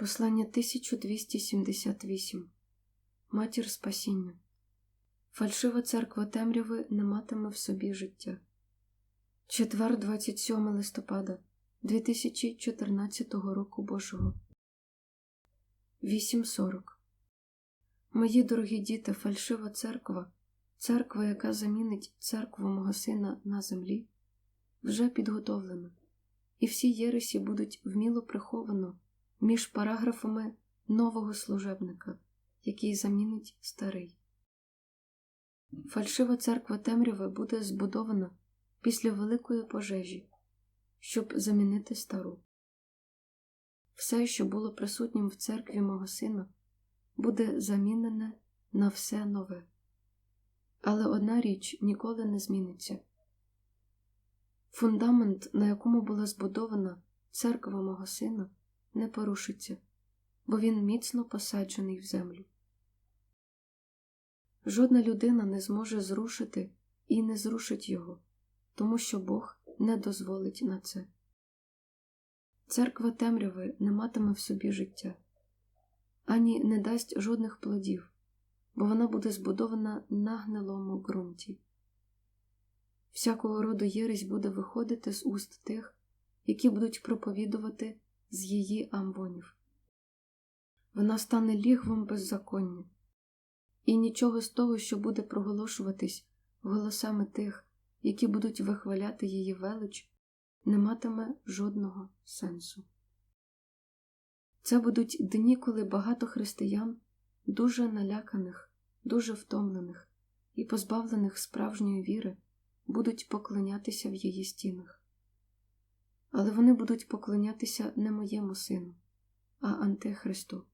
Послання 1278 Матір Спасіння Фальшива церква темряви не матиме в собі життя. Четвер, 27 листопада 2014 року Божого. 8.40 Мої дорогі діти, фальшива церква, церква, яка замінить церкву мого сина на землі, вже підготовлена, і всі єресі будуть вміло приховано між параграфами нового служебника, який замінить старий. Фальшива церква темряви буде збудована після великої пожежі, щоб замінити стару. Все, що було присутнім в церкві мого сина, буде замінене на все нове. Але одна річ ніколи не зміниться. Фундамент, на якому була збудована церква мого сина, не порушиться, бо він міцно посаджений в землю. Жодна людина не зможе зрушити і не зрушить його, тому що Бог не дозволить на це. Церква темряви не матиме в собі життя, ані не дасть жодних плодів, бо вона буде збудована на гнилому ґрунті. Всякого роду єресь буде виходити з уст тих, які будуть проповідувати з її амвонів. Вона стане лігвом беззаконня, і нічого з того, що буде проголошуватись голосами тих, які будуть вихваляти її велич, не матиме жодного сенсу. Це будуть дні, коли багато християн, дуже наляканих, дуже втомлених і позбавлених справжньої віри, будуть поклонятися в її стінах. Але вони будуть поклонятися не моєму сину, а Антихристу,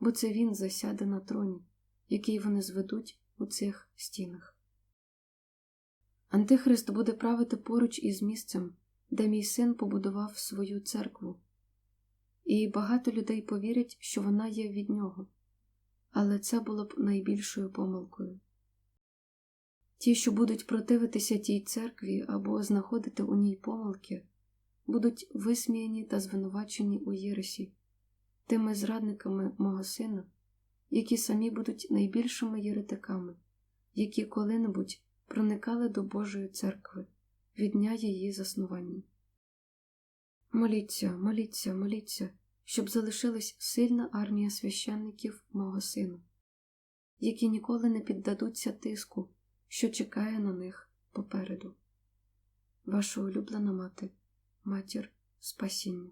бо це він засяде на троні, який вони зведуть у цих стінах. Антихрист буде правити поруч із місцем, де мій син побудував свою церкву, і багато людей повірять, що вона є від нього, але це було б найбільшою помилкою. Ті, що будуть противитися тій церкві або знаходити у ній помилки, будуть висміяні та звинувачені у єресі, тими зрадниками мого сина, які самі будуть найбільшими єретиками, які коли-небудь проникали до Божої церкви від дня її заснування. Моліться, моліться, моліться, щоб залишилась сильна армія священників мого сина, які ніколи не піддадуться тиску, що чекає на них попереду. Ваша улюблена мати, матір спасіння.